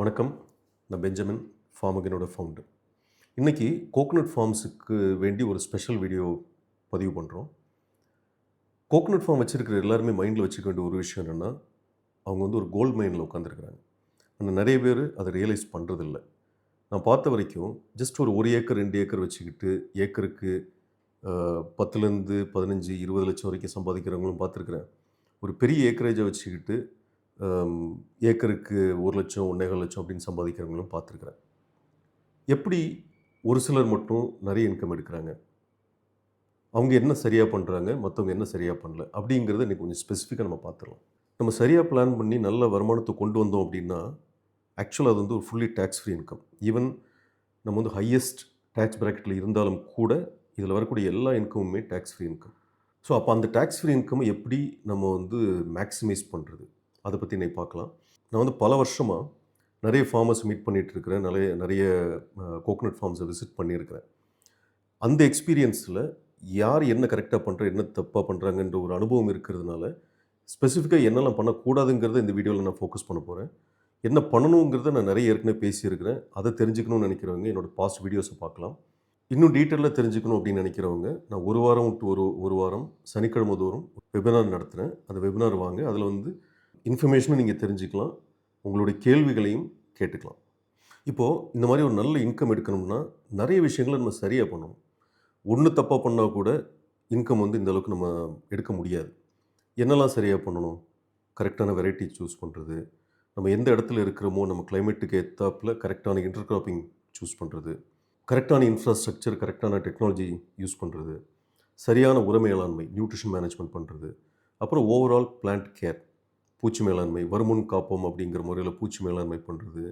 வணக்கம். நான் பெஞ்சமின் ஃபார்மகனோட ஃபவுண்டர் இன்றைக்கி கோகனட் ஃபார்ம்ஸுக்கு வேண்டி ஒரு ஸ்பெஷல் வீடியோ பதிவு பண்ணுறோம் கோகனட் ஃபார்ம் வச்சுருக்கிற எல்லாருமே மைண்டில் வச்சுக்க வேண்டிய ஒரு விஷயம் என்னென்னா அவங்க வந்து ஒரு கோல்டு மைனில் உட்காந்துருக்குறாங்க ஆனால் நிறைய பேர் அதை ரியலைஸ் பண்ணுறதில்ல நான் பார்த்த வரைக்கும் ஜஸ்ட் ஒரு ஒரு ஏக்கர் ரெண்டு ஏக்கர் வச்சுக்கிட்டு ஏக்கருக்கு பத்துலேருந்து பதினஞ்சு இருபது லட்சம் வரைக்கும் சம்பாதிக்கிறவங்களும் பார்த்துருக்குறேன். ஒரு பெரிய ஏக்கரேஜை வச்சுக்கிட்டு ஏக்கருக்கு ஒரு லட்சம் ஒன்றேகால் லட்சம் அப்படின்னு சம்பாதிக்கிறவங்களும் பார்த்துருக்குறேன். எப்படி ஒரு சிலர் மட்டும் நிறைய இன்கம் எடுக்கிறாங்க? அவங்க என்ன சரியாக பண்ணுறாங்க மற்றவங்க என்ன சரியாக பண்ணல? அப்படிங்கிறத இன்றைக்கி கொஞ்சம் ஸ்பெசிஃபிக்காக நம்ம பார்த்துடலாம். நம்ம சரியாக பிளான் பண்ணி நல்ல வருமானத்தை கொண்டு வந்தோம் அப்படின்னா ஆக்சுவலாக அது வந்து ஒரு fully tax free income even நம்ம வந்து ஹையஸ்ட் டேக்ஸ் ப்ராக்கெட்டில் இருந்தாலும் கூட இதில் வரக்கூடிய எல்லா இன்கமுமே டேக்ஸ் ஃப்ரீ இன்கம் ஸோ அப்போ அந்த டேக்ஸ் ஃப்ரீ இன்கம் எப்படி நம்ம வந்து மேக்ஸிமைஸ் பண்ணுறது அதை பற்றி நீ பார்க்கலாம். நான் வந்து பல வருஷமாக நிறைய ஃபார்மர்ஸ் மீட் பண்ணிகிட்டு இருக்கிறேன் நிறைய நிறைய கோகோனட் ஃபார்ம்ஸை விசிட் பண்ணியிருக்கிறேன். அந்த எக்ஸ்பீரியன்ஸில் யார் என்ன கரெக்டாக பண்ணுற என்ன தப்பாக பண்ணுறாங்கன்ற ஒரு அனுபவம் இருக்கிறதுனால ஸ்பெசிஃபிக்காக என்னெல்லாம் பண்ணக்கூடாதுங்கிறத இந்த வீடியோவில் நான் ஃபோக்கஸ் பண்ண போகிறேன் என்ன பண்ணணுங்கிறத நான் நிறைய ஏற்கனவே பேசியிருக்கிறேன். அதை தெரிஞ்சுக்கணும்னு நினைக்கிறவங்க என்னோட பாஸ்ட் வீடியோஸை பார்க்கலாம். இன்னும் டீட்டெயிலாக தெரிஞ்சுக்கணும் அப்படின்னு நினைக்கிறவங்க நான் ஒரு வாரம் விட்டு ஒரு ஒரு வாரம் சனிக்கிழமை தோறும் வெபினார் நடத்துகிறேன் அந்த வெபினார் வாங்க. அதில் வந்து இன்ஃபர்மேஷனும் நீங்கள் தெரிஞ்சுக்கலாம். உங்களுடைய கேள்விகளையும் கேட்டுக்கலாம். இப்போது இந்த மாதிரி ஒரு நல்ல இன்கம் எடுக்கணும்னா நிறைய விஷயங்களை நம்ம சரியாக பண்ணணும். ஒன்று தப்பாக பண்ணால் கூட இன்கம் வந்து இந்த அளவுக்கு நம்ம எடுக்க முடியாது. என்னெல்லாம் சரியாக பண்ணணும்? கரெக்டான வெரைட்டி சூஸ் பண்ணுறது நம்ம எந்த இடத்துல இருக்கிறோமோ நம்ம கிளைமேட்டுக்கு ஏற்றாப்புல கரெக்டான இன்டர்கிராப்பிங் சூஸ் பண்ணுறது கரெக்டான இன்ஃப்ராஸ்ட்ரக்சர் கரெக்டான டெக்னாலஜி யூஸ் பண்ணுறது சரியான உர மேலாண்மை நியூட்ரிஷன் மேனேஜ்மெண்ட் பண்ணுறது அப்புறம் ஓவரால் பிளான்ட் கேர் பூச்சி மேலாண்மை வருமுன் காப்போம் அப்படிங்கிற முறையில் பூச்சி மேலாண்மை பண்ணுறது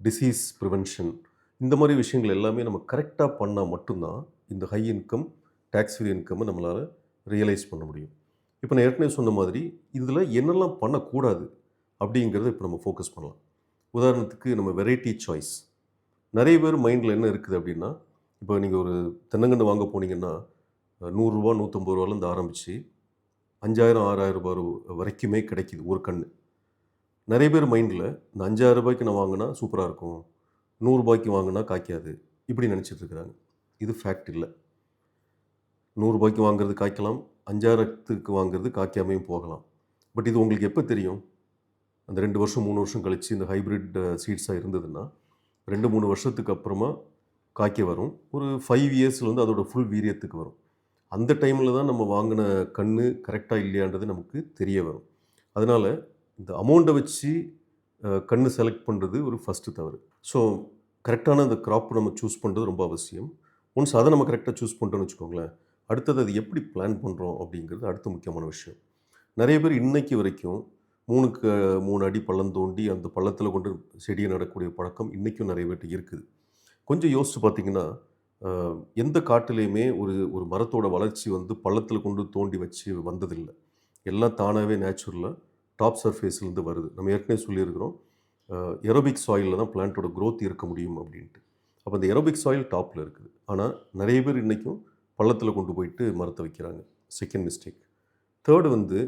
டிசீஸ் ப்ரிவென்ஷன் இந்த மாதிரி விஷயங்கள் எல்லாமே நம்ம கரெக்டாக பண்ணால் மட்டும்தான் இந்த ஹை இன்கம் டேக்ஸ் ஃப்ரீ இன்கம்மை நம்மளால் ரியலைஸ் பண்ண முடியும். இப்போ நான் ஏற்கனவே சொன்ன மாதிரி இதில் என்னெல்லாம் பண்ணக்கூடாது அப்படிங்கிறத இப்போ நம்ம ஃபோக்கஸ் பண்ணலாம். உதாரணத்துக்கு நம்ம வெரைட்டி சாய்ஸ் நிறைய பேர் மைண்டில் என்ன இருக்குது அப்படின்னா இப்போ நீங்கள் ஒரு தென்னங்கன்று வாங்க போனீங்கன்னா நூறுரூவா நூற்றம்பது ரூபாலேருந்து ஆரம்பித்து அஞ்சாயிரம் ஆறாயிரம் ரூபாய் வரைக்குமே கிடைக்கிது ஒரு கண் நிறைய பேர் மைண்டில் இந்த அஞ்சாயிரம் ரூபாய்க்கு நான் வாங்கினா சூப்பராக இருக்கும் நூறுரூபாய்க்கு வாங்கினா காய்க்காது இப்படி நினச்சிட்ருக்குறாங்க இது ஃபேக்ட் இல்லை. நூறுரூபாய்க்கு வாங்குறது காய்க்கலாம் அஞ்சாயிரத்துக்கு வாங்குறது காய்க்காமையும் போகலாம். பட் இது உங்களுக்கு எப்போ தெரியும்? அந்த ரெண்டு வருஷம் மூணு வருஷம் கழித்து இந்த ஹைப்ரிட் சீட்ஸாக இருந்ததுன்னா ரெண்டு மூணு வருஷத்துக்கு அப்புறமா காய்க்க வரும். ஒரு ஃபைவ் இயர்ஸில் வந்து அதோடய ஃபுல் வீரியத்துக்கு வரும். அந்த டைமில் தான் நம்ம வாங்கின கண் கரெக்டாக இல்லையான்றது நமக்கு தெரிய வரும். அதனால் இந்த அமௌண்ட்டை வச்சு கண் செலக்ட் பண்ணுறது ஒரு ஃபஸ்ட்டு தவறு. ஸோ கரெக்டான அந்த க்ராப் நம்ம சூஸ் பண்ணுறது ரொம்ப அவசியம். ஒன்ஸ் அதை நம்ம கரெக்டாக சூஸ் பண்ணிட்டோம்னு வச்சுக்கோங்களேன் அடுத்தது அது எப்படி பிளான் பண்ணுறோம் அப்படிங்கிறது அடுத்த முக்கியமான விஷயம். நிறைய பேர் இன்னைக்கு வரைக்கும் மூணுக்கு மூணு அடி பள்ளம் தோண்டி அந்த பள்ளத்தில் கொண்டு செடியை நடக்கூடிய பழக்கம் இன்றைக்கும் நிறைய பேர்ட்டு இருக்குது. கொஞ்சம் யோசித்து பார்த்தீங்கன்னா எந்த காட்டுலேயுமே ஒரு ஒரு மரத்தோட வளர்ச்சி வந்து பள்ளத்தில் கொண்டு தோண்டி வச்சு வந்ததில்லை. எல்லாம் தானாகவே நேச்சுரலாக டாப் சர்ஃபேஸ்லேருந்து வருது. நம்ம ஏற்கனவே சொல்லியிருக்கிறோம் எரோபிக் சாயிலில் தான் பிளான்ட்டோட க்ரோத் இருக்க முடியும் அப்படின்ட்டு. அப்போ அந்த எரோபிக் சாயில் டாப்பில் இருக்குது. ஆனால் நிறைய பேர் இன்றைக்கும் பள்ளத்தில் கொண்டு போயிட்டு மரத்தை வைக்கிறாங்க. செகண்ட் மிஸ்டேக் தேர்டு வந்து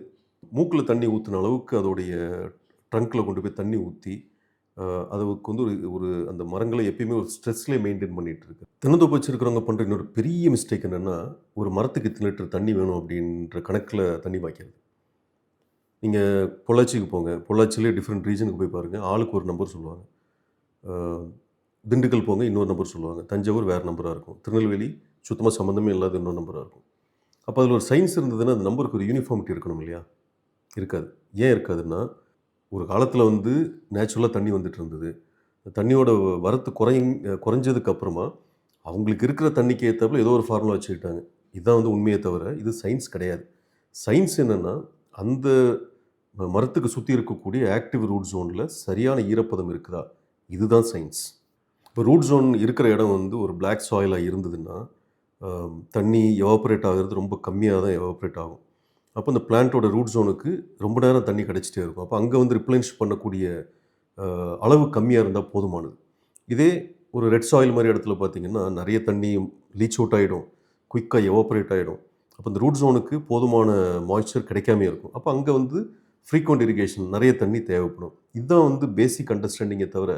மூக்கில் தண்ணி ஊற்றின அளவுக்கு அதோடைய ட்ரங்க்கில் கொண்டு போய் தண்ணி ஊற்றி அதுக்கு வந்து ஒரு ஒரு அந்த மரங்களை எப்பயுமே ஒரு ஸ்ட்ரெஸ்லேயே மெயின்டைன் பண்ணிகிட்டு இருக்கு தென்னந்தோப்பு வச்சுருக்கிறவங்க பண்ணுற இன்னொரு பெரிய மிஸ்டேக் என்னென்னா ஒரு மரத்துக்கு இத்தனை லிட்டர் தண்ணி வேணும் அப்படின்ற கணக்கில் தண்ணி பாய்க்கிறது நீங்கள் பொள்ளாச்சிக்கு போங்க. பொள்ளாச்சியிலே டிஃப்ரெண்ட் ரீஜனுக்கு போய் பாருங்கள் ஆளுக்கு ஒரு நம்பர் சொல்லுவாங்க. திண்டுக்கல் போங்க இன்னொரு நம்பர் சொல்லுவாங்க. தஞ்சாவூர் வேறு நம்பராக இருக்கும். திருநெல்வேலி சுத்தமாக சம்மந்தமே இல்லாத இன்னொரு நம்பராக இருக்கும். அப்போ அதில் ஒரு சயின்ஸ் இருந்ததுன்னா அந்த நம்பருக்கு ஒரு யூனிஃபார்மிட்டி இருக்கணும் இல்லையா? இருக்காது. ஏன் இருக்காதுன்னா ஒரு காலத்தில் வந்து நேச்சுரலாக தண்ணி வந்துட்டு இருந்தது. தண்ணியோட வரத்து குறை குறைஞ்சதுக்கப்புறமா அவங்களுக்கு இருக்கிற தண்ணிக்கு ஏற்றப்பல ஏதோ ஒரு ஃபார்முலா வச்சுக்கிட்டாங்க. இதுதான் வந்து உண்மையை தவிர இது சயின்ஸ் கிடையாது. சயின்ஸ் என்னென்னா அந்த ம- மரத்துக்கு சுற்றி இருக்கக்கூடிய ஆக்டிவ் ரூட் ஜோனில் சரியான ஈரப்பதம் இருக்குதா? இதுதான் சயின்ஸ் இப்போ ரூட் ஜோன் இருக்கிற இடம் வந்து ஒரு பிளாக் சாயிலாக இருந்ததுன்னா தண்ணி எவாப்ரேட் ஆகிறது ரொம்ப கம்மியாக தான் எவாப்ரேட் ஆகும். அப்போ அந்த பிளான்ட்டோட ரூட் ஜோனுக்கு ரொம்ப நேரம் தண்ணி கிடச்சிட்டே இருக்கும். அப்போ அங்கே வந்து ரிப்ளென்ஷ் பண்ணக்கூடிய அளவு கம்மியாக இருந்தால் போதுமானது. இதே ஒரு ரெட் சாயில் மாதிரி இடத்துல பார்த்தீங்கன்னா நிறைய தண்ணி லீச் அவுட் ஆகிடும் குயிக்காக எவாப்ரேட் ஆகிடும் அப்போ இந்த ரூட் ஜோனுக்கு போதுமான மாய்ச்சர் கிடைக்காமே இருக்கும். அப்போ அங்கே வந்து ஃப்ரீக்வெண்ட் இரிகேஷன் நிறைய தண்ணி தேவைப்படும். இதுதான் வந்து பேசிக் அண்டர்ஸ்டாண்டிங்கை தவிர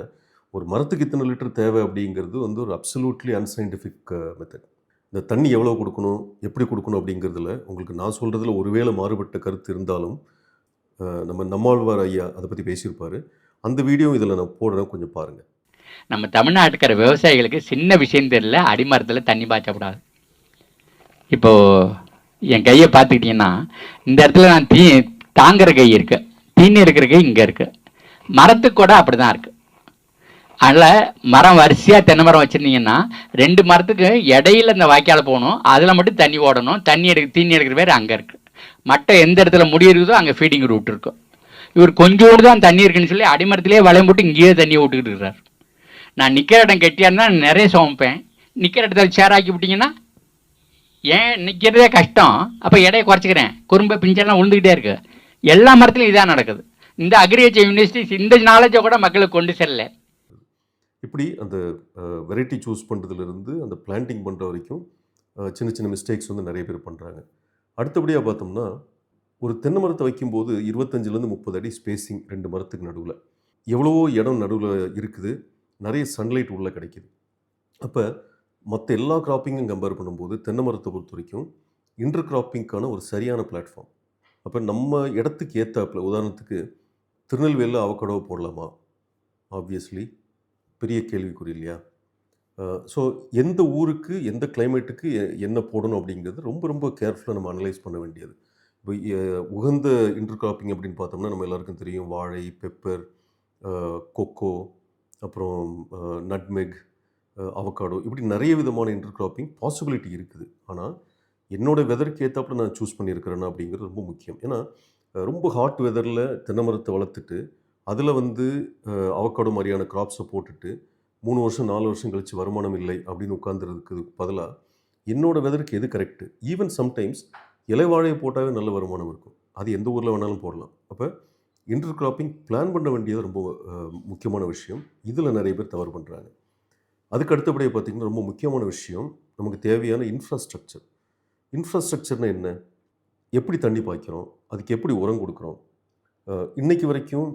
ஒரு மரத்துக்கு இத்தனை லிட்டர் தேவை அப்படிங்கிறது வந்து ஒரு அப்சல்யூட்லி அன்சைன்டிஃபிக் மெத்தட் இந்த தண்ணி எவ்வளோ கொடுக்கணும் எப்படி கொடுக்கணும் அப்படிங்கிறதுல உங்களுக்கு நான் சொல்கிறதுல ஒருவேளை மாறுபட்ட கருத்து இருந்தாலும் நம்ம நம்மாழ்வார் ஐயா அதை பற்றி பேசியிருப்பார். அந்த வீடியோ இதில் நான் போடுறேன் கொஞ்சம் பாருங்கள் நம்ம தமிழ்நாட்டுக்கிற விவசாயிகளுக்கு சின்ன விஷயம் தெரியல அடிமரத்தில் தண்ணி பாய்ச்சக்கூடாது. இப்போது என் கையை பார்த்துக்கிட்டிங்கன்னா இந்த இடத்துல நான் தீ தாங்குற கை இருக்குது தீனி இருக்கிற கை இங்கே இருக்குது மரத்துக்கு கூட அப்படி தான் இருக்குது அதில் மரம் வரிசையாக தென்னை மரம் வச்சுருந்தீங்கன்னா ரெண்டு மரத்துக்கு இடையில இந்த வாய்க்கால் போகணும். அதில் மட்டும் தண்ணி ஓடணும். தண்ணி எடுக்க தீனி எடுக்கிற பேர் அங்கே இருக்குது மட்டை எந்த இடத்துல முடியிருக்குதோ அங்கே ஃபீடிங் ரூட் இருக்கும். இவர் கொஞ்சோடு தான் தண்ணி இருக்குன்னு சொல்லி அடிமரத்திலே வளையம் போட்டு இங்கேயே தண்ணியை விட்டுக்கிட்டு இருக்கிறார் நான் நிற்கிற இடம் கெட்டியாக இருந்தால் நிறைய சுமப்பேன். நிற்கிற இடத்துல சேராக்கி விட்டிங்கன்னா ஏன் நிற்கிறதே கஷ்டம். அப்போ இடையை குறைச்சிக்கிறேன். குறும்பை பிஞ்செல்லாம் விழுந்துக்கிட்டே இருக்குது எல்லா மரத்துலையும் இதான் நடக்குது. இந்த அக்ரிகல்ச்சர் யூனிவர்சிட்டிஸ் இந்த நாலேஜை கூட மக்களுக்கு கொண்டு செல்லலை. இப்படி அந்த வெரைட்டி சூஸ் பண்ணுறதுலேருந்து அந்த பிளான்டிங் பண்ணுற வரைக்கும் சின்ன சின்ன மிஸ்டேக்ஸ் வந்து நிறைய பேர் பண்ணுறாங்க அடுத்தபடியாக பார்த்தோம்னா ஒரு தென்னை மரத்தை வைக்கும்போது இருபத்தஞ்சிலேருந்து முப்பது அடி ஸ்பேசிங் ரெண்டு மரத்துக்கு நடுவில். எவ்வளவோ இடம் நடுவில் இருக்குது. நிறைய சன்லைட் உள்ளே கிடைக்குது. அப்போ மற்ற எல்லா கிராப்பிங்கும் கம்பேர் பண்ணும்போது தென்னை மரத்தை பொறுத்த வரைக்கும் இன்டர் கிராப்பிங்க்கான ஒரு சரியான பிளாட்ஃபார்ம் அப்போ நம்ம இடத்துக்கு ஏற்றாப்புல உதாரணத்துக்கு திருநெல்வேலியில் அவக்கடவை போடலாமா? ஆப்வியஸ்லி பெரிய கேள்விக்குறி இல்லையா? ஸோ எந்த ஊருக்கு எந்த கிளைமேட்டுக்கு என்ன போடணும் அப்படிங்கிறது ரொம்ப ரொம்ப கேர்ஃபுல்லாக நம்ம அனலைஸ் பண்ண வேண்டியது. இப்போ உகந்த இன்டர் கிராப்பிங் அப்படின்னு பார்த்தோம்னா நம்ம எல்லாருக்கும் தெரியும். வாழை பெப்பர் கொக்கோ அப்புறம் நட்மெக் அவகாடோ இப்படி நிறைய விதமான இன்டர் கிராப்பிங் பாசிபிலிட்டி இருக்குது. ஆனால் என்னோட வெதருக்கு ஏற்றாப்புல நான் சூஸ் பண்ணியிருக்கிறேன்னா அப்படிங்கிறது ரொம்ப முக்கியம். ஏன்னா ரொம்ப ஹாட் வெதரில் தென்னை மரத்தை வளர்த்துட்டு அதில் வந்து அவக்காடோ மாதிரியான கிராப்ஸை போட்டுட்டு மூணு வருஷம் நாலு வருஷம் கழித்து வருமானம் இல்லை அப்படின்னு உட்காந்துறதுக்கு பதிலாக என்னோடய வெதருக்கு எது கரெக்டு ஈவன் சம்டைம்ஸ் இலைவாழையை போட்டாவே நல்ல வருமானம் இருக்கும். அது எந்த ஊரில் வேணாலும் போடலாம். அப்போ இன்டர் கிராப்பிங் பிளான் பண்ண வேண்டியது ரொம்ப முக்கியமான விஷயம். இதில் நிறைய பேர் தவறு பண்ணுறாங்க அதுக்கு அடுத்தபடியாக பார்த்திங்கன்னா ரொம்ப முக்கியமான விஷயம் நமக்கு தேவையான இன்ஃப்ராஸ்ட்ரக்சர் இன்ஃப்ராஸ்ட்ரக்சர்னால் என்ன? எப்படி தண்ணி பாய்க்கிறோம்? அதுக்கு எப்படி உரம் கொடுக்குறோம்? இன்றைக்கு வரைக்கும்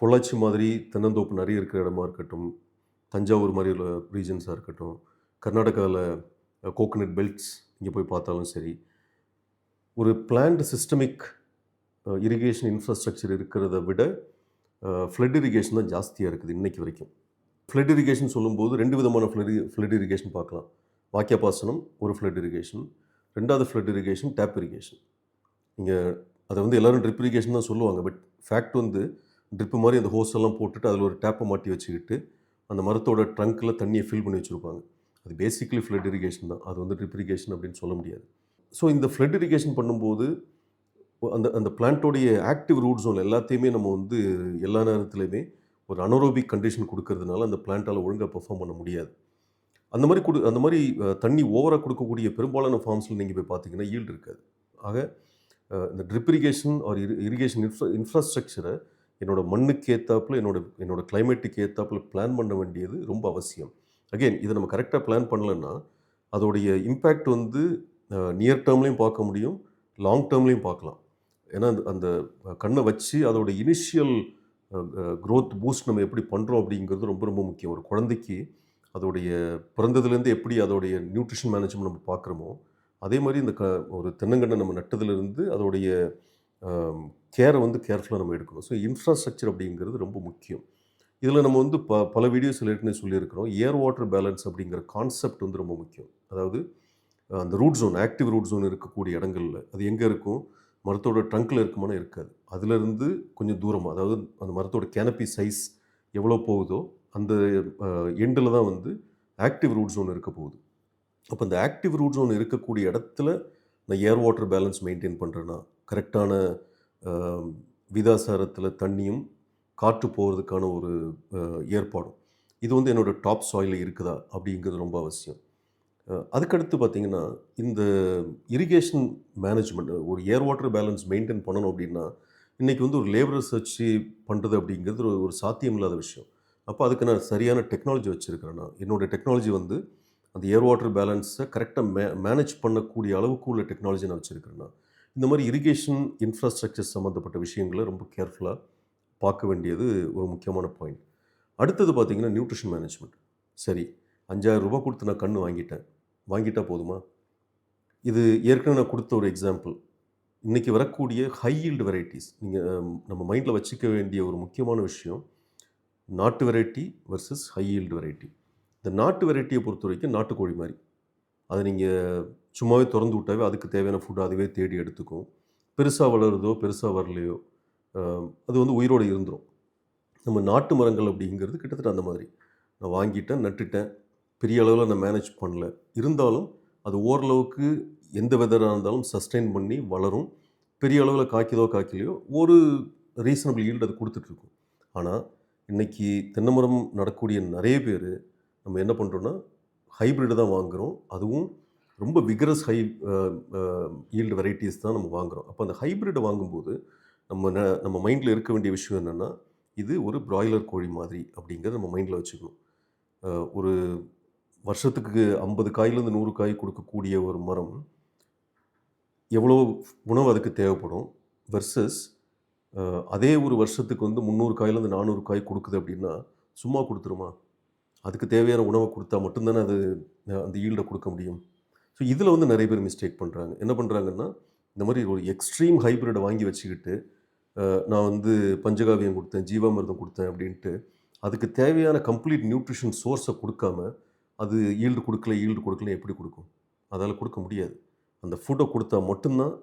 பொள்ளாச்சி மாதிரி தென்னந்தோப்பு நிறைய இருக்கிற இடமா இருக்கட்டும் தஞ்சாவூர் மாதிரி உள்ள ரீஜன்ஸாக இருக்கட்டும் கர்நாடகாவில் கோகனட் பெல்ட்ஸ் இங்கே போய் பார்த்தாலும் சரி ஒரு பிளான்ட் சிஸ்டமிக் இரிகேஷன் இன்ஃப்ராஸ்ட்ரக்சர் இருக்கிறத விட ஃப்ளட் இரிகேஷன் தான் ஜாஸ்தியாக இருக்குது இன்றைக்கி வரைக்கும். ஃப்ளட் இரிகேஷன் சொல்லும்போது ரெண்டு விதமான ஃப்ளட் ஃப்ளட் இரிகேஷன் பார்க்கலாம். வாக்கிய பாசனம் ஒரு ஃப்ளட் இரிகேஷன் ரெண்டாவது ஃப்ளட் இரிகேஷன் டேப் இரிகேஷன் நீங்கள் அதை வந்து எல்லோரும் ட்ரிப் இரிகேஷன் தான் சொல்லுவாங்க பட் ஃபேக்ட் வந்து ட்ரிப்பு மாதிரி அந்த ஹோஸ் எல்லாம் போட்டுட்டு அதில் ஒரு டேப்பை மாட்டி வச்சுக்கிட்டு அந்த மரத்தோட ட்ரங்க்கில் தண்ணியை ஃபில் பண்ணி வச்சுருப்பாங்க. அது பேசிக்கலி ஃப்ளட் இரிகேஷன் தான். அது வந்து ட்ரிப் இரிகேஷன் அப்படின்னு சொல்ல முடியாது. ஸோ இந்த ஃப்ளட் இரிகேஷன் பண்ணும்போது அந்த அந்த பிளான்ட்டோடைய ஆக்டிவ் ரூட் ஜோன் எல்லாத்தையுமே நம்ம வந்து எல்லா நேரத்துலையுமே ஒரு அனரோபிக் கண்டிஷன் கொடுக்கறதுனால அந்த பிளான்ட்டால் ஒழுங்காக பெர்ஃபார்ம் பண்ண முடியாது. அந்த மாதிரி கொடு அந்த மாதிரி தண்ணி ஓவராக கொடுக்கக்கூடிய பெரும்பாலான ஃபார்ம்ஸில் நீங்கள் போய் பார்த்தீங்கன்னா ஈல்டு இருக்காது. ஆக இந்த drip irrigation or irrigation infra இன்ஃப்ராஸ்ட்ரக்சரை என்னோட மண்ணுக்கு ஏற்றாப்புல என்னோட என்னோட கிளைமேட்டுக்கு ஏற்றாப்புல பிளான் பண்ண வேண்டியது ரொம்ப அவசியம். அகெயின் இதை நம்ம கரெக்டாக பிளான் பண்ணலன்னா அதோடைய இம்பேக்ட் வந்து நியர் டேர்ம்லேயும் பார்க்க முடியும் லாங் டேர்ம்லேயும் பார்க்கலாம். ஏன்னா அந்த- அந்த கண்ணை வச்சு அதோட இனிஷியல் க்ரோத் பூஸ்ட் நம்ம எப்படி பண்ணுறோம் அப்படிங்கிறது ரொம்ப ரொம்ப முக்கியம். ஒரு குழந்தைக்கு அதோடைய பிறந்ததுலேருந்து எப்படி அதோடைய நியூட்ரிஷன் மேனேஜ்மெண்ட் நம்ம பார்க்குறோமோ அதே மாதிரி இந்த க ஒரு தென்னங்கண்ணை நம்ம நட்டதுலேருந்து அதோடைய கேரை வந்து கேர்ஃபுல்லாக நம்ம எடுக்கணும். ஸோ இன்ஃப்ராஸ்ட்ரக்சர் அப்படிங்கிறது ரொம்ப முக்கியம். இதில் நம்ம வந்து ப பல வீடியோஸில் ஏற்கனவே சொல்லியிருக்கிறோம். ஏர் வாட்டர் பேலன்ஸ் அப்படிங்கிற கான்செப்ட் வந்து ரொம்ப முக்கியம். அதாவது அந்த root zone active root zone இருக்கக்கூடிய இடங்கள்ல அது எங்கே இருக்கும்? மரத்தோட ட்ரங்க்கில் இருக்குமானா இருக்காது. அதுலேருந்து கொஞ்சம் தூரமாக அதாவது அந்த மரத்தோட கேனப்பி சைஸ் எவ்வளோ போகுதோ அந்த எண்டில் தான் வந்து ஆக்டிவ் ரூட் ஜோன் இருக்க போகுது. அப்போ அந்த ஆக்டிவ் ரூட் ஜோன் இருக்கக்கூடிய இடத்துல நான் ஏர் வாட்டர் பேலன்ஸ் மெயின்டைன் பண்ணுறேன்னா கரெக்டான விதாசாரத்தில் தண்ணியும் காற்று போகிறதுக்கான ஒரு ஏற்பாடும். இது வந்து என்னோட டாப் சாயில் இருக்குதா அப்படிங்கிறது ரொம்ப அவசியம். அதுக்கடுத்து பார்த்தீங்கன்னா இந்த இரிகேஷன் மேனேஜ்மெண்ட் ஒரு ஏர் வாட்டர் பேலன்ஸ் மெயின்டைன் பண்ணணும் அப்படின்னா இன்றைக்கி வந்து ஒரு லேபர் வச்சு பண்ணுறது அப்படிங்கிறது ஒரு ஒரு சாத்தியம் இல்லாத விஷயம். அப்போ அதுக்கு நான் சரியான டெக்னாலஜி வச்சுருக்கிறேன் நான் என்னோட டெக்னாலஜி வந்து அந்த ஏர் வாட்டர் பேலன்ஸை கரெக்டாக மே மேனேஜ் பண்ணக்கூடிய அளவுக்கு உள்ள டெக்னாலஜி நான் வச்சுருக்கிறேன் நான் இந்த மாதிரி இரிகேஷன் இன்ஃப்ராஸ்ட்ரக்சர் சம்மந்தப்பட்ட விஷயங்களை ரொம்ப கேர்ஃபுல்லாக பார்க்க வேண்டியது ஒரு முக்கியமான பாயிண்ட் அடுத்தது பார்த்தீங்கன்னா நியூட்ரிஷன் மேனேஜ்மெண்ட் சரி அஞ்சாயிரம் ரூபாய் கொடுத்து நான் கன்று வாங்கிட்டேன். வாங்கிட்டால் போதுமா? இது ஏற்கனவே நான் கொடுத்த ஒரு எக்ஸாம்பிள் இன்றைக்கி வரக்கூடிய ஹை ஈல்டு வெரைட்டிஸ் நீங்கள் நம்ம மைண்டில் வச்சுக்க வேண்டிய ஒரு முக்கியமான விஷயம் நாட்டு variety versus high yield variety இந்த நாட்டு வெரைட்டியை பொறுத்த வரைக்கும் நாட்டுக்கோழி மாதிரி. அதை நீங்கள் சும்மாவே திறந்து விட்டாவே அதுக்கு தேவையான ஃபுட் அதுவே தேடி எடுத்துக்கும். பெருசாக வளருதோ பெருசாக வரலையோ அது வந்து உயிரோடு இருந்துடும் நம்ம நாட்டு மரங்கள் அப்படிங்கிறது கிட்டத்தட்ட அந்த மாதிரி. நான் வாங்கிட்டேன் நட்டுட்டேன் பெரிய அளவில் நான் மேனேஜ் பண்ணல. இருந்தாலும் அது ஓரளவுக்கு எந்த வெதராக இருந்தாலும் சஸ்டெயின் பண்ணி வளரும். பெரிய அளவில் காய்க்குதோ காய்க்கலையோ ஒரு ரீசனபிள் ஈல்டு அது கொடுத்துட்ருக்கும். ஆனால் இன்றைக்கி தென்னைமரம் நடக்கூடிய நிறைய பேர் நம்ம என்ன பண்ணுறோன்னா ஹைப்ரிட் தான் வாங்குகிறோம் அதுவும் ரொம்ப விகரஸ் ஹை ஈல்டு வெரைட்டிஸ் தான் நம்ம வாங்குகிறோம் அப்போ அந்த ஹைப்ரிட் வாங்கும்போது நம்ம ந- நம்ம மைண்டில் இருக்க வேண்டிய விஷயம் என்னென்னா இது ஒரு பிராய்லர் கோழி மாதிரி அப்படிங்கிறத நம்ம மைண்டில் வச்சுக்கணும். ஒரு வருஷத்துக்கு ஐம்பது காயிலேருந்து நூறு காய் கொடுக்கக்கூடிய ஒரு மரம் எவ்வளோ உணவு அதுக்கு தேவைப்படும் வெர்சஸ் அதே ஒரு வருஷத்துக்கு வந்து முந்நூறு காயிலேருந்து நானூறு காய் கொடுக்குது அப்படின்னா சும்மா கொடுத்துருமா? அதுக்கு தேவையான உணவை கொடுத்தா மட்டும்தானே அது அந்த ஈல்டை கொடுக்க முடியும்? ஸோ இதில் வந்து நிறைய பேர் மிஸ்டேக் பண்ணுறாங்க என்ன பண்ணுறாங்கன்னா இந்த மாதிரி ஒரு எக்ஸ்ட்ரீம் ஹைப்ரிடை வாங்கி வச்சுக்கிட்டு நான் வந்து பஞ்சகாவியம் கொடுத்தேன் ஜீவாமிர்தம் கொடுத்தேன் அப்படின்ட்டு அதுக்கு தேவையான கம்ப்ளீட் நியூட்ரிஷன் சோர்ஸை கொடுக்காம அது ஈல்டு கொடுக்கல ஈல்டு கொடுக்கல எப்படி கொடுக்கும்? அதால் கொடுக்க முடியாது. அந்த ஃபுட்டை கொடுத்தா மட்டும்தான்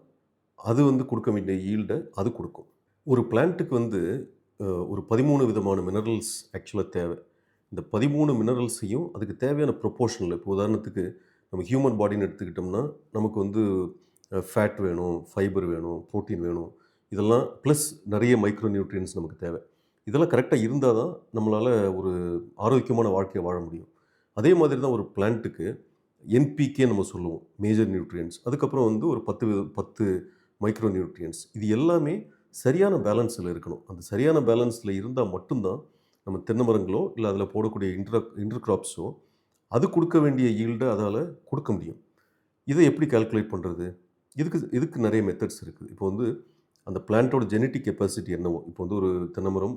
அது வந்து கொடுக்க வேண்டிய ஈல்டை அது கொடுக்கும். ஒரு பிளான்ட்டுக்கு வந்து ஒரு பதிமூணு விதமான மினரல்ஸ் ஆக்சுவலாக தேவை. இந்த பதிமூணு மினரல்ஸையும் அதுக்கு தேவையான ப்ரொப்போர்ஷனில் இப்போ உதாரணத்துக்கு நம்ம ஹியூமன் பாடின்னு எடுத்துக்கிட்டோம்னா நமக்கு வந்து ஃபேட் வேணும் ஃபைபர் வேணும் புரோட்டீன் வேணும். இதெல்லாம் ப்ளஸ் நிறைய மைக்ரோ நியூட்ரியன்ஸ் நமக்கு தேவை. இதெல்லாம் கரெக்டாக இருந்தால் தான் நம்மளால் ஒரு ஆரோக்கியமான வாழ்க்கையை வாழ முடியும். அதே மாதிரி தான் ஒரு பிளான்ட்டுக்கு என்பிகே நம்ம சொல்லுவோம். மேஜர் நியூட்ரியன்ஸ் அதுக்கப்புறம் வந்து ஒரு பத்து வித- பத்து மைக்ரோ நியூட்ரியன்ஸ் இது எல்லாமே சரியான பேலன்ஸில் இருக்கணும். அந்த சரியான பேலன்ஸில் இருந்தால் மட்டும்தான் நம்ம தென்னை மரங்களோ இல்லை அதில் போடக்கூடிய இன்டர் இன்டர் கிராப்ஸோ அது கொடுக்க வேண்டிய ஈல்டை அதால் கொடுக்க முடியும். இதை எப்படி கால்குலேட் பண்ணுறது இதுக்கு இதுக்கு நிறைய மெத்தட்ஸ் இருக்குது. இப்போ வந்து அந்த பிளான்ட்டோட ஜெனட்டிக் கெப்பாசிட்டி என்னவோ? இப்போ வந்து ஒரு தென்னமரம்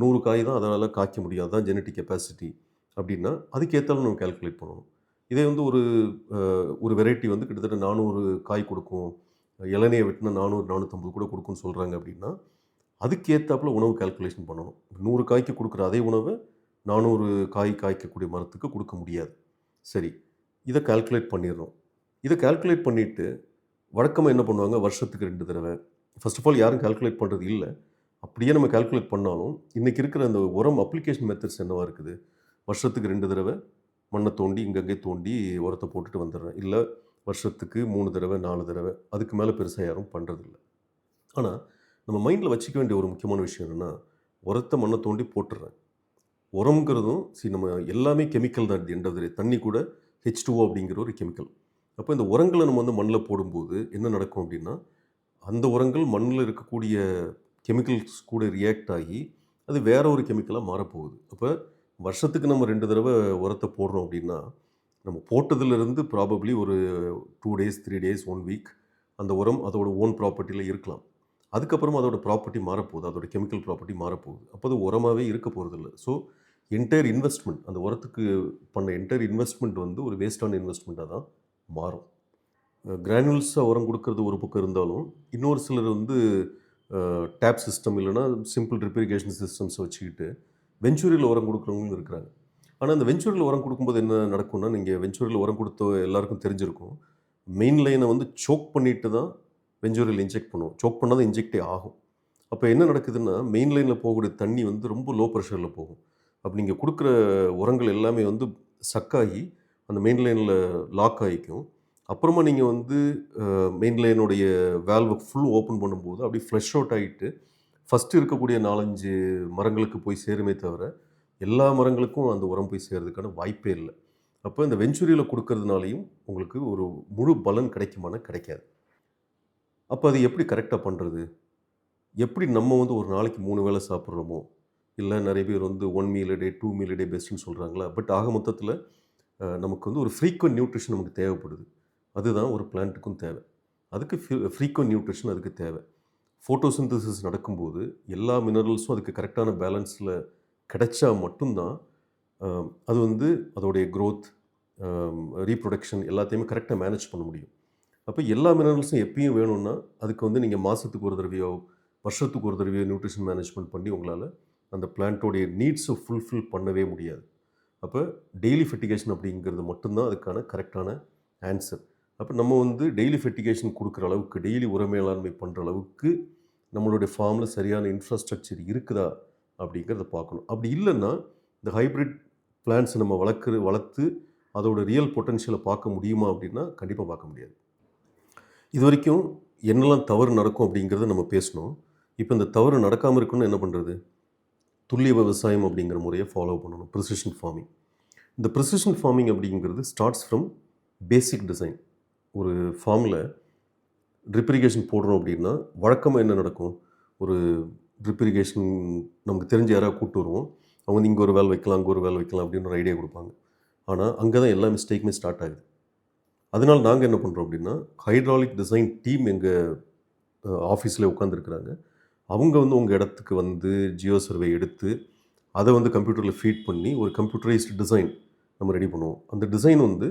நூறு காய் தான் அதனால் காய்க்க முடியும். அதுதான் ஜெனட்டிக் கெப்பாசிட்டி அப்படின்னா அதுக்கேற்றாலும் நம்ம கால்குலேட் பண்ணணும். இதே வந்து ஒரு ஒரு வெரைட்டி வந்து கிட்டத்தட்ட நானூறு காய் கொடுக்கும். இளநியை வெட்டினா நானூறு நானூற்றம்பது கூட கொடுக்கும்னு சொல்கிறாங்க அப்படின்னா அதுக்கேற்றாப்புல உணவு கால்குலேஷன் பண்ணணும். நூறு காய்க்கு கொடுக்குற அதே உணவை நானூறு காய் காய்க்கக்கூடிய மரத்துக்கு கொடுக்க முடியாது. சரி இதை கால்குலேட் பண்ணிடுறோம். இதை கால்குலேட் பண்ணிவிட்டு வழக்கமாக என்ன பண்ணுவாங்க? வருஷத்துக்கு ரெண்டு தடவை. ஃபர்ஸ்ட் ஆஃப் ஆல் யாரும் கால்குலேட் பண்ணுறது இல்லை. அப்படியே நம்ம கால்குலேட் பண்ணாலும் இன்றைக்கி இருக்கிற அந்த உரம் அப்ளிகேஷன் மெத்தட்ஸ் என்னவாக இருக்குது? வருஷத்துக்கு ரெண்டு தடவை மண்ணை தோண்டி இங்கங்கே தோண்டி உரத்தை போட்டுட்டு வந்துடுறேன். இல்லை வருஷத்துக்கு மூணு தடவை நாலு தடவை அதுக்கு மேலே பெருசாக யாரும் பண்ணுறதில்ல ஆனால் நம்ம மைண்டில் வச்சுக்க வேண்டிய ஒரு முக்கியமான விஷயம் என்னென்னா உரத்தை மண்ணை தோண்டி போட்டுடுறேன். உரம்ங்கிறதும் சரி நம்ம எல்லாமே கெமிக்கல் தான் எண்ட் தண்ணி கூட ஹெச் டூஓ அப்படிங்கிற ஒரு கெமிக்கல் அப்போ இந்த உரங்களை நம்ம வந்து மண்ணில் போடும்போது என்ன நடக்கும் அப்படின்னா அந்த உரங்கள் மண்ணில் இருக்கக்கூடிய கெமிக்கல்ஸ் கூட ரியாக்ட் ஆகி அது வேற ஒரு கெமிக்கலாக மாறப்போகுது. அப்போ வருஷத்துக்கு நம்ம ரெண்டு தடவை உரத்தை போடுறோம் அப்படின்னா நம்ம போட்டதுலேருந்து ப்ராபப்ளி ஒரு two days three days one week அந்த உரம் அதோட ஓன் ப்ராப்பர்ட்டியில் இருக்கலாம். அதுக்கப்புறமா அதோட ப்ராப்பர்ட்டி மாறப்போகுது அதோட கெமிக்கல் ப்ராப்பர்ட்டி மாறப்போகுது. அப்போ அது உரமாகவே இருக்க போகிறதில்ல ஸோ என்டையர் இன்வெஸ்ட்மெண்ட் அந்த உரத்துக்கு பண்ண என்டையர் இன்வெஸ்ட்மெண்ட் வந்து ஒரு வேஸ்டான இன்வெஸ்ட்மெண்ட்டாக தான் மாறும். கிரானுவல்ஸாக உரம் கொடுக்கறது ஒரு பக்கம் இருந்தாலும் இன்னொரு சிலர் வந்து டேப் சிஸ்டம் இல்லைன்னா சிம்பிள் ரிப்பரிகேஷன் சிஸ்டம்ஸை வச்சுக்கிட்டு வெஞ்சூரியில் உரம் கொடுக்குறவங்களும் இருக்கிறாங்க. ஆனால் அந்த வெஞ்சூரியில் உரம் கொடுக்கும்போது என்ன நடக்கும்னா நீங்கள் வெஞ்சூரியில் உரம் கொடுத்த எல்லாருக்கும் தெரிஞ்சிருக்கும். மெயின் லைனை வந்து சோக் பண்ணிட்டு தான் வெஞ்சூரியில் இன்ஜெக்ட் பண்ணுவோம். சோக் பண்ணால் தான் இன்ஜெக்டே ஆகும். அப்போ என்ன நடக்குதுன்னா மெயின் லைனில் போகக்கூடிய தண்ணி வந்து ரொம்ப லோ ப்ரெஷரில் போகும். அப்போ நீங்கள் கொடுக்குற உரங்கள் எல்லாமே வந்து சக்காகி அந்த மெயின் லைனில் லாக் ஆகிக்கும் அப்புறமா நீங்கள் வந்து மெயின் லைனுடைய வேல்வை ஃபுல் ஓப்பன் பண்ணும்போது அப்படியே ஃப்ளஷ் அவுட் ஆகிட்டு ஃபஸ்ட்டு இருக்கக்கூடிய நாலஞ்சு மரங்களுக்கு போய் சேருமே தவிர எல்லா மரங்களுக்கும் அந்த உரம் போய் சேர்றதுக்கான வாய்ப்பே இல்லை. அப்போ இந்த வெஞ்சுரியில் கொடுக்கறதுனாலையும் உங்களுக்கு ஒரு முழு பலன் கிடைக்குமானா கிடைக்காது. அப்போ அது எப்படி கரெக்டாக பண்ணுறது எப்படி நம்ம வந்து ஒரு நாளைக்கு மூணு வேளை சாப்பிட்றோமோ இல்லை நிறைய பேர் வந்து one meal day two meal day பெஸ்ட்டுன்னு சொல்கிறாங்களா பட் ஆக மொத்தத்தில் நமக்கு வந்து ஒரு ஃப்ரீக்வெண்ட் நியூட்ரிஷன் நமக்கு தேவைப்படுது. அதுதான் ஒரு பிளான்ட்டுக்கும் தேவை. அதுக்கு ஃப்ரீக்வன்ட் நியூட்ரிஷன் அதுக்கு தேவை. ஃபோட்டோசிந்தசிஸ் நடக்கும்போது எல்லா மினரல்ஸும் அதுக்கு கரெக்டான பேலன்ஸில் கிடைச்சா மட்டும்தான் அது வந்து அதோடைய க்ரோத் ரீப்ரொடக்ஷன் எல்லாத்தையுமே கரெக்டாக மேனேஜ் பண்ண முடியும். அப்போ எல்லா மினரல்ஸும் எப்பயும் வேணும்னா அதுக்கு வந்து நீங்கள் மாதத்துக்கு ஒரு தடவையோ வருஷத்துக்கு ஒரு தடவையோ நியூட்ரிஷன் மேனேஜ்மெண்ட் பண்ணி உங்களால் அந்த பிளான்ட்டோடைய நீட்ஸை ஃபுல்ஃபில் பண்ணவே முடியாது. அப்போ டெய்லி ஃபெட்டிகேஷன் அப்படிங்கிறது மட்டும்தான் அதுக்கான கரெக்டான ஆன்சர் அப்போ நம்ம வந்து டெய்லி ஃபெட்டிகேஷன் கொடுக்குற அளவுக்கு டெய்லி உர மேலாண்மை பண்ணுற அளவுக்கு நம்மளுடைய ஃபார்மில் சரியான இன்ஃப்ராஸ்ட்ரக்சர் இருக்குதா அப்படிங்கிறத பார்க்கணும். அப்படி இல்லைன்னா இந்த ஹைப்ரிட் பிளான்ஸை நம்ம வளர்க்குற வளர்த்து அதோட ரியல் பொட்டன்ஷியலை பார்க்க முடியுமா அப்படின்னா கண்டிப்பாக பார்க்க முடியாது. இது வரைக்கும் என்னெல்லாம் தவறு நடக்கும் அப்படிங்கிறத நம்ம பேசணும். இப்போ இந்த தவறு நடக்காமல் இருக்கணும்னு என்ன பண்ணுறது துல்லிய விவசாயம் அப்படிங்கிற முறையை ஃபாலோ பண்ணணும். ப்ரிசிஷன் ஃபார்மிங் இந்த ப்ரிசிஷன் ஃபார்மிங் அப்படிங்கிறது ஸ்டார்ட்ஸ் ஃப்ரம் பேசிக் டிசைன் ஒரு ஃபார்மில் ட்ரிப்ரிகேஷன் போடுறோம் அப்படின்னா வழக்கமாக என்ன நடக்கும்? ஒரு ட்ரிப்ரிகேஷன் நமக்கு தெரிஞ்ச யாராவது கூப்பிட்டு வருவோம். அவங்க வந்து இங்கே ஒரு வேலை வைக்கலாம் அங்கே ஒரு வேலை வைக்கலாம் அப்படின்னு ஒரு ஐடியா கொடுப்பாங்க. ஆனால் அங்கே தான் எல்லா மிஸ்டேக்குமே ஸ்டார்ட் ஆகுது. அதனால் நாங்கள் என்ன பண்ணுறோம் அப்படின்னா ஹைட்ராலிக் டிசைன் டீம் எங்கள் ஆஃபீஸில் உட்காந்துருக்குறாங்க அவங்க வந்து உங்கள் இடத்துக்கு வந்து ஜியோ சர்வே எடுத்து அதை வந்து கம்ப்யூட்டரில் ஃபீட் பண்ணி ஒரு கம்ப்யூட்டரைஸ்டு டிசைன் நம்ம ரெடி பண்ணுவோம். அந்த டிசைன் வந்து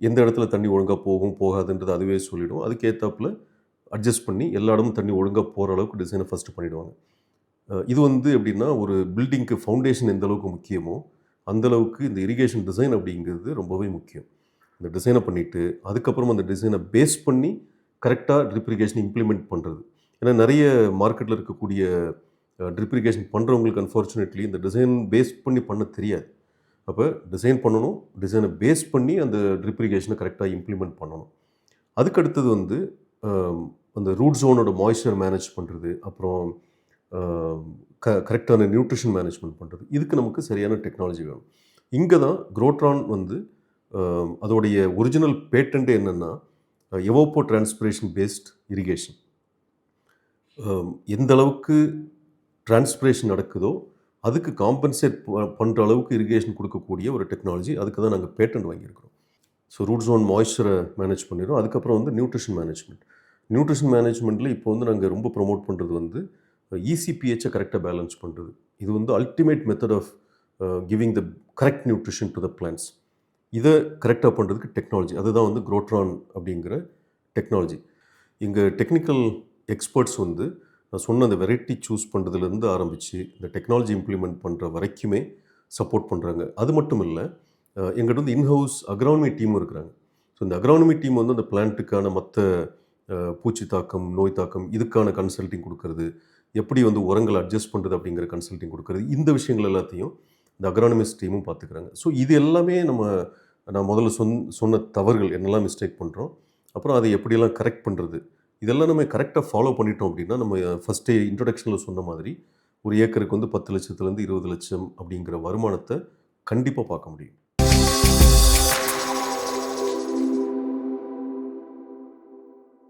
எந்த இடத்துல தண்ணி ஒழுங்காக போகும் போகாதுன்றது அதுவே சொல்லிவிடும் அதுக்கேற்றாப்புல அட்ஜஸ்ட் பண்ணி எல்லா இடமும் தண்ணி ஒழுங்காக போகிற அளவுக்கு டிசைனை ஃபஸ்ட்டு பண்ணிவிடுவாங்க இது வந்து எப்படின்னா ஒரு பில்டிங்க்கு ஃபவுண்டேஷன் எந்த அளவுக்கு முக்கியமோ அந்த அளவுக்கு இந்த இரிகேஷன் டிசைன் அப்படிங்கிறது ரொம்பவே முக்கியம். இந்த டிசைனை பண்ணிவிட்டு அதுக்கப்புறம் அந்த டிசைனை பேஸ் பண்ணி கரெக்டாக ட்ரிப் இரிகேஷன் இம்ப்ளிமெண்ட் பண்ணுறது ஏன்னா நிறைய மார்க்கெட்டில் இருக்கக்கூடிய ட்ரிப்ரிகேஷன் பண்ணுறவங்களுக்கு அன்ஃபார்ச்சுனேட்லி இந்த டிசைன் பேஸ் பண்ணி பண்ண தெரியாது. அப்போ டிசைன் பண்ணணும் டிசைனை பேஸ் பண்ணி அந்த ட்ரிப்ரிகேஷனை கரெக்டாக இம்ப்ளிமெண்ட் பண்ணணும். அதுக்கு அடுத்தது வந்து அந்த ரூட் ஜோனோட மாய்ஸ்சர் மேனேஜ் பண்ணுறது அப்புறம் க கரெக்டான நியூட்ரிஷன் மேனேஜ்மெண்ட் பண்ணுறது இதுக்கு நமக்கு சரியான டெக்னாலஜி வேணும். இங்கே தான் குரோட்ரான் வந்து அதோடைய ஒரிஜினல் பேட்டன்ட் என்னென்னா எவோப்போ டிரான்ஸ்பிரேஷன் பேஸ்ட் இரிகேஷன் எந்த அளவுக்கு டிரான்ஸ்பிரேஷன் நடக்குதோ அதுக்கு காம்பன்சேட் பண்ணுற அளவுக்கு இரிகேஷன் கொடுக்கக்கூடிய ஒரு டெக்னாலஜி அதுக்கு தான் நாங்கள் பேட்டன்ட் வாங்கியிருக்கிறோம். ஸோ ரூட் ஜோன் மாய்ஸ்சரை மேனேஜ் பண்ணிடுறோம். அதுக்கப்புறம் வந்து நியூட்ரிஷன் மேனேஜ்மெண்ட் நியூட்ரிஷன் மேனேஜ்மெண்ட்டில் இப்போ வந்து நாங்கள் ரொம்ப ப்ரொமோட் பண்ணுறது வந்து இசிபிஹெச்சை கரெக்டாக பேலன்ஸ் பண்ணுறது இது வந்து ultimate method of giving the correct nutrition to the plants இதை கரெக்டாக பண்ணுறதுக்கு டெக்னாலஜி அதுதான் வந்து குரோட்ரான் அப்படிங்கிற டெக்னாலஜி எங்கள் டெக்னிக்கல் எக்ஸ்பர்ட்ஸ் வந்து நான் சொன்ன அந்த வெரைட்டி சூஸ் பண்ணுறதுலேருந்து ஆரம்பித்து இந்த டெக்னாலஜி இம்ப்ளிமெண்ட் பண்ணுற வரைக்குமே சப்போர்ட் பண்ணுறாங்க அது மட்டும் இல்லை எங்கிட்ட வந்து இன்ஹவுஸ் அக்ரானமி டீமும் இருக்கிறாங்க. ஸோ இந்த அக்ரானமி டீம் வந்து அந்த பிளான்ட்டுக்கான மற்ற பூச்சி தாக்கம் நோய் தாக்கம் இதுக்கான கன்சல்டிங் கொடுக்கறது எப்படி வந்து உரங்களை அட்ஜஸ்ட் பண்ணுறது அப்படிங்கிற கன்சல்டிங் கொடுக்கறது இந்த விஷயங்கள் எல்லாத்தையும் இந்த அக்ரானமிஸ்ட் டீமும் பார்த்துக்கிறாங்க. ஸோ இது எல்லாமே நம்ம நான் முதல்ல சொன் சொன்ன தவறுகள் என்னெல்லாம் மிஸ்டேக் பண்ணுறோம் அப்புறம் அதை எப்படியெல்லாம் கரெக்ட் பண்ணுறது இதெல்லாம் நம்ம கரெக்டாக ஃபாலோ பண்ணிட்டோம் அப்படின்னா நம்ம ஃபஸ்ட்டே இன்ட்ரொடக்ஷனில் சொன்ன மாதிரி ஒரு ஏக்கருக்கு வந்து பத்து லட்சத்துலேருந்து இருபது லட்சம் அப்படிங்கிற வருமானத்தை கண்டிப்பாக பார்க்க முடியும்.